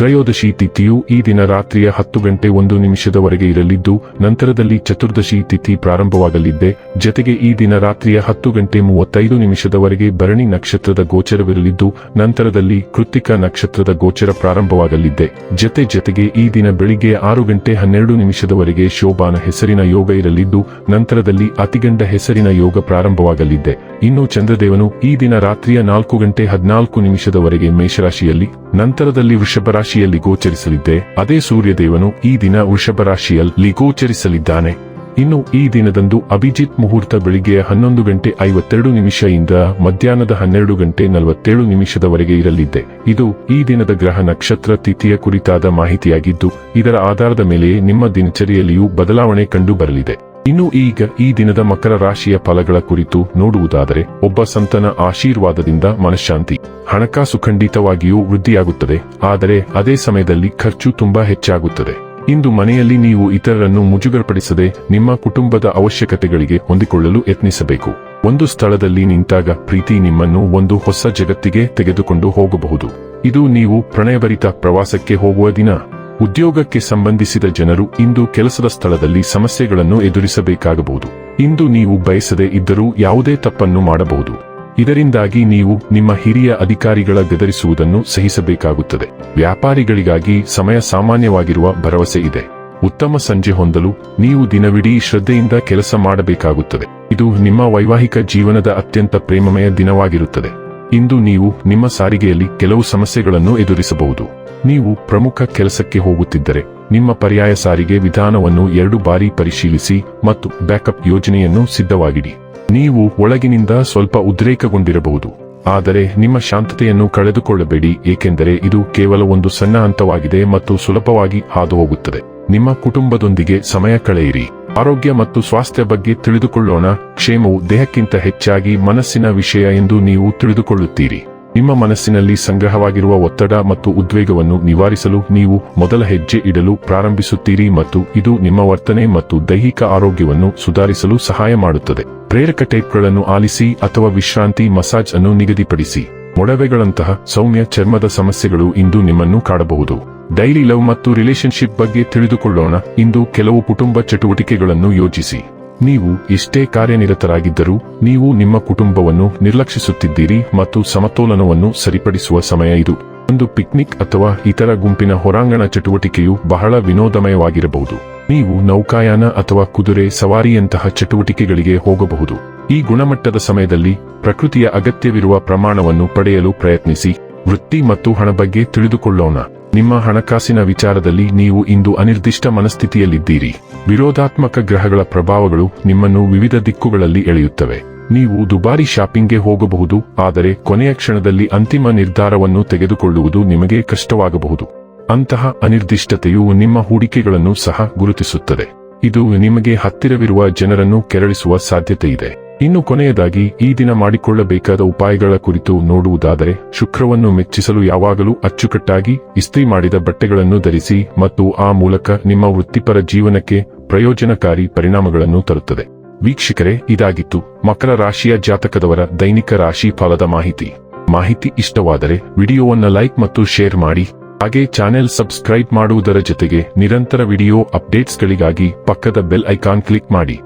ತ್ರಯೋದಶಿ ತಿಥಿಯು ಈ ದಿನ ರಾತ್ರಿಯ ಹತ್ತು ಗಂಟೆ ಒಂದು ನಿಮಿಷದವರೆಗೆ ಇರಲಿದ್ದು, ನಂತರದಲ್ಲಿ ಚತುರ್ದಶಿ ತಿಥಿ ಪ್ರಾರಂಭವಾಗಲಿದ್ದೆ. ಜತೆಗೆ ಈ ದಿನ ರಾತ್ರಿಯ ಹತ್ತು ಗಂಟೆ ಮೂವತ್ತೈದು ನಿಮಿಷದವರೆಗೆ ಭರಣಿ ನಕ್ಷತ್ರದ ಗೋಚರವಿರಲಿದ್ದು, ನಂತರದಲ್ಲಿ ಕೃತಿಕ ನಕ್ಷತ್ರದ ಗೋಚರ ಪ್ರಾರಂಭವಾಗಲಿದ್ದೆ. ಜತೆ ಜತೆಗೆ ಈ ದಿನ ಬೆಳಿಗ್ಗೆ ಆರು ಗಂಟೆ ಹನ್ನೆರಡು ನಿಮಿಷದವರೆಗೆ ಶೋಭಾನ ಹೆಸರಿನ ಯೋಗ ಇರಲಿದ್ದು, ನಂತರದಲ್ಲಿ ಅತಿಗಂಡ ಹೆಸರಿನ ಯೋಗ ಪ್ರಾರಂಭವಾಗಲಿದ್ದೆ. ಇನ್ನು ಚಂದ್ರದೇವನು ಈ ದಿನ ರಾತ್ರಿಯ ನಾಲ್ಕು ಗಂಟೆ ಹದಿನಾಲ್ಕು ನಿಮಿಷದವರೆಗೆ ಮೇಷರಾಶಿಯಲ್ಲಿ, ನಂತರದಲ್ಲಿ ವೃಷಭ ರಾಶಿಯಲ್ಲಿ ಗೋಚರಿಸಲಿದ್ದೆ, ಅದೇ ಸೂರ್ಯದೇವನು ಈ ದಿನ ವೃಷಭ ರಾಶಿಯಲ್ಲಿ ಗೋಚರಿಸಲಿದ್ದಾನೆ. ಇನ್ನು ಈ ದಿನದಂದು ಅಭಿಜಿತ್ ಮುಹೂರ್ತ ಬೆಳಿಗ್ಗೆ ಹನ್ನೊಂದು ಗಂಟೆ ಐವತ್ತೆರಡು ನಿಮಿಷದಿಂದ ಮಧ್ಯಾಹ್ನದ ಹನ್ನೆರಡು ಗಂಟೆ ನಲವತ್ತೇಳು ನಿಮಿಷದವರೆಗೆ ಇರಲಿದ್ದೆ. ಇದು ಈ ದಿನದ ಗ್ರಹ ನಕ್ಷತ್ರ ತಿಥಿಯ ಕುರಿತಾದ ಮಾಹಿತಿಯಾಗಿದ್ದು, ಇದರ ಆಧಾರದ ಮೇಲೆ ನಿಮ್ಮ ದಿನಚರಿಯಲ್ಲಿಯೂ ಬದಲಾವಣೆ ಕಂಡು ಬರಲಿದೆ ಇನ್ನು ಈಗ ಈ ದಿನದ ಮಕರ ರಾಶಿಯ ಫಲಗಳ ಕುರಿತು ನೋಡುವುದಾದರೆ, ಒಬ್ಬ ಸಂತನ ಆಶೀರ್ವಾದದಿಂದ ಮನಃಶಾಂತಿ, ಹಣಕಾಸು ಖಂಡಿತವಾಗಿಯೂ ವೃದ್ಧಿಯಾಗುತ್ತದೆ, ಆದರೆ ಅದೇ ಸಮಯದಲ್ಲಿ ಖರ್ಚು ತುಂಬಾ ಹೆಚ್ಚಾಗುತ್ತದೆ. ಇಂದು ಮನೆಯಲ್ಲಿ ನೀವು ಇತರರನ್ನು ಮುಜುಗರಪಡಿಸದೆ ನಿಮ್ಮ ಕುಟುಂಬದ ಅವಶ್ಯಕತೆಗಳಿಗೆ ಹೊಂದಿಕೊಳ್ಳಲು ಯತ್ನಿಸಬೇಕು. ಒಂದು ಸ್ಥಳದಲ್ಲಿ ನಿಂತಾಗ ಪ್ರೀತಿ ನಿಮ್ಮನ್ನು ಒಂದು ಹೊಸ ಜಗತ್ತಿಗೆ ತೆಗೆದುಕೊಂಡು ಹೋಗಬಹುದು. ಇದು ನೀವು ಪ್ರಣಯಭರಿತ ಪ್ರವಾಸಕ್ಕೆ ಹೋಗುವ ದಿನ. ಉದ್ಯೋಗಕ್ಕೆ ಸಂಬಂಧಿಸಿದ ಜನರು ಇಂದು ಕೆಲಸದ ಸ್ಥಳದಲ್ಲಿ ಸಮಸ್ಯೆಗಳನ್ನು ಎದುರಿಸಬೇಕಾಗಬಹುದು. ಇಂದು ನೀವು ಬಯಸದೆ ಇದ್ದರೂ ಯಾವುದೇ ತಪ್ಪನ್ನು ಮಾಡಬಹುದು. ಇದರಿಂದಾಗಿ ನೀವು ನಿಮ್ಮ ಹಿರಿಯ ಅಧಿಕಾರಿಗಳ ಗದರಿಸುವುದನ್ನು ಸಹಿಸಬೇಕಾಗುತ್ತದೆ. ವ್ಯಾಪಾರಿಗಳಿಗಾಗಿ ಸಮಯ ಸಾಮಾನ್ಯವಾಗಿರುವ ಭರವಸೆ ಇದೆ. ಉತ್ತಮ ಸಂಜೆ ಹೊಂದಲು ನೀವು ದಿನವಿಡೀ ಶ್ರದ್ಧೆಯಿಂದ ಕೆಲಸ ಮಾಡಬೇಕಾಗುತ್ತದೆ. ಇದು ನಿಮ್ಮ ವೈವಾಹಿಕ ಜೀವನದ ಅತ್ಯಂತ ಪ್ರೇಮಮಯ ದಿನವಾಗಿರುತ್ತದೆ. ಇಂದು ನೀವು ನಿಮ್ಮ ಸಾರಿಗೆಯಲ್ಲಿ ಕೆಲವು ಸಮಸ್ಯೆಗಳನ್ನು ಎದುರಿಸಬಹುದು. ನೀವು ಪ್ರಮುಖ ಕೆಲಸಕ್ಕೆ ಹೋಗುತ್ತಿದ್ದರೆ, ನಿಮ್ಮ ಪರ್ಯಾಯ ಸಾರಿಗೆ ವಿಧಾನವನ್ನು ಎರಡು ಬಾರಿ ಪರಿಶೀಲಿಸಿ ಮತ್ತು ಬ್ಯಾಕಪ್ ಯೋಜನೆಯನ್ನು ಸಿದ್ಧವಾಗಿಡಿ. ನೀವು ಒಳಗಿನಿಂದ ಸ್ವಲ್ಪ ಉದ್ರೇಕಗೊಂಡಿರಬಹುದು, ಆದರೆ ನಿಮ್ಮ ಶಾಂತತೆಯನ್ನು ಕಳೆದುಕೊಳ್ಳಬೇಡಿ, ಏಕೆಂದರೆ ಇದು ಕೇವಲ ಒಂದು ಸಣ್ಣ ಹಂತವಾಗಿದೆ ಮತ್ತು ಸುಲಭವಾಗಿ ಹಾದುಹೋಗುತ್ತದೆ. ನಿಮ್ಮ ಕುಟುಂಬದೊಂದಿಗೆ ಸಮಯ ಕಳೆಯಿರಿ. ಆರೋಗ್ಯ ಮತ್ತು ಸ್ವಾಸ್ಥ್ಯ ಬಗ್ಗೆ ತಿಳಿದುಕೊಳ್ಳೋಣ. ಕ್ಷೇಮವು ದೇಹಕ್ಕಿಂತ ಹೆಚ್ಚಾಗಿ ಮನಸ್ಸಿನ ವಿಷಯ ಎಂದು ನೀವು ತಿಳಿದುಕೊಳ್ಳುತ್ತೀರಿ. ನಿಮ್ಮ ಮನಸ್ಸಿನಲ್ಲಿ ಸಂಗ್ರಹವಾಗಿರುವ ಒತ್ತಡ ಮತ್ತು ಉದ್ವೇಗವನ್ನು ನಿವಾರಿಸಲು ನೀವು ಮೊದಲ ಹೆಜ್ಜೆ ಇಡಲು ಪ್ರಾರಂಭಿಸುತ್ತೀರಿ ಮತ್ತು ಇದು ನಿಮ್ಮ ವರ್ತನೆ ಮತ್ತು ದೈಹಿಕ ಆರೋಗ್ಯವನ್ನು ಸುಧಾರಿಸಲು ಸಹಾಯ ಮಾಡುತ್ತದೆ. ಪ್ರೇರಕ ಟೇಪ್ಗಳನ್ನು ಆಲಿಸಿ ಅಥವಾ ವಿಶ್ರಾಂತಿ ಮಸಾಜ್ ಅನ್ನು ನಿಗದಿಪಡಿಸಿ. ಮೊಡವೆಗಳಂತಹ ಸೌಮ್ಯ ಚರ್ಮದ ಸಮಸ್ಯೆಗಳು ಇಂದು ನಿಮ್ಮನ್ನು ಕಾಡಬಹುದು. ಡೈಲಿ ಲವ್ ಮತ್ತು ರಿಲೇಶನ್ಶಿಪ್ ಬಗ್ಗೆ ತಿಳಿದುಕೊಳ್ಳೋಣ. ಇಂದು ಕೆಲವು ಕುಟುಂಬ ಚಟುವಟಿಕೆಗಳನ್ನು ಯೋಜಿಸಿ. ನೀವು ಇಷ್ಟೇ ಕಾರ್ಯನಿರತರಾಗಿದ್ದರೂ ನೀವು ನಿಮ್ಮ ಕುಟುಂಬವನ್ನು ನಿರ್ಲಕ್ಷಿಸುತ್ತಿದ್ದೀರಿ ಮತ್ತು ಸಮತೋಲನವನ್ನು ಸರಿಪಡಿಸುವ ಸಮಯ ಇದು. ಒಂದು ಪಿಕ್ನಿಕ್ ಅಥವಾ ಇತರ ಗುಂಪಿನ ಹೊರಾಂಗಣ ಚಟುವಟಿಕೆಯು ಬಹಳ ವಿನೋದಮಯವಾಗಿರಬಹುದು. ನೀವು ನೌಕಾಯಾನ ಅಥವಾ ಕುದುರೆ ಸವಾರಿಯಂತಹ ಚಟುವಟಿಕೆಗಳಿಗೆ ಹೋಗಬಹುದು. ಈ ಗುಣಮಟ್ಟದ ಸಮಯದಲ್ಲಿ ಪ್ರಕೃತಿಯ ಅಗತ್ಯವಿರುವ ಪ್ರಮಾಣವನ್ನು ಪಡೆಯಲು ಪ್ರಯತ್ನಿಸಿ. ವೃತ್ತಿ ಮತ್ತು ಹಣ ಬಗ್ಗೆ ತಿಳಿದುಕೊಳ್ಳೋಣ. ನಿಮ್ಮ ಹಣಕಾಸಿನ ವಿಚಾರದಲ್ಲಿ ನೀವು ಇಂದು ಅನಿರ್ದಿಷ್ಟ ಮನಸ್ಥಿತಿಯಲ್ಲಿದ್ದೀರಿ. ವಿರೋಧಾತ್ಮಕ ಗ್ರಹಗಳ ಪ್ರಭಾವಗಳು ನಿಮ್ಮನ್ನು ವಿವಿಧ ದಿಕ್ಕುಗಳಲ್ಲಿ ಎಳೆಯುತ್ತವೆ. ನೀವು ದುಬಾರಿ ಶಾಪಿಂಗ್ಗೆ ಹೋಗಬಹುದು, ಆದರೆ ಕೊನೆಯ ಕ್ಷಣದಲ್ಲಿ ಅಂತಿಮ ನಿರ್ಧಾರವನ್ನು ತೆಗೆದುಕೊಳ್ಳುವುದು ನಿಮಗೆ ಕಷ್ಟವಾಗಬಹುದು. ಅಂತಹ ಅನಿರ್ದಿಷ್ಟತೆಯು ನಿಮ್ಮ ಹೂಡಿಕೆಗಳನ್ನು ಸಹ ಗುರುತಿಸುತ್ತದೆ. ಇದು ನಿಮಗೆ ಹತ್ತಿರವಿರುವ ಜನರನ್ನು ಕೆರಳಿಸುವ ಸಾಧ್ಯತೆಯಿದೆ. ಇನ್ನು ಕೊನೆಯದಾಗಿ ಈ ದಿನ ಮಾಡಿಕೊಳ್ಳಬೇಕಾದ ಉಪಾಯಗಳ ಕುರಿತು ನೋಡುವುದಾದರೆ, ಶುಕ್ರವನ್ನು ಮೆಚ್ಚಿಸಲು ಯಾವಾಗಲೂ ಅಚ್ಚುಕಟ್ಟಾಗಿ ಇಸ್ತ್ರಿ ಮಾಡಿದ ಬಟ್ಟೆಗಳನ್ನು ಧರಿಸಿ ಮತ್ತು ಆ ಮೂಲಕ ನಿಮ್ಮ ವೃತ್ತಿಪರ ಜೀವನಕ್ಕೆ ಪ್ರಯೋಜನಕಾರಿ ಪರಿಣಾಮಗಳನ್ನು ತರುತ್ತದೆ. ವೀಕ್ಷಕರೇ, ಇದಾಗಿತ್ತು ಮಕರ ರಾಶಿಯ ಜಾತಕದವರ ದೈನಿಕ ರಾಶಿ ಫಲದ ಮಾಹಿತಿ. ಮಾಹಿತಿ ಇಷ್ಟವಾದರೆ ವಿಡಿಯೋವನ್ನು ಲೈಕ್ ಮತ್ತು ಶೇರ್ ಮಾಡಿ. ಹಾಗೆ ಚಾನೆಲ್ ಸಬ್ಸ್ಕ್ರೈಬ್ ಮಾಡುವುದರ ಜೊತೆಗೆ ನಿರಂತರ ವಿಡಿಯೋ ಅಪ್ಡೇಟ್ಸ್ಗಳಿಗಾಗಿ ಪಕ್ಕದ ಬೆಲ್ ಐಕಾನ್ ಕ್ಲಿಕ್ ಮಾಡಿ.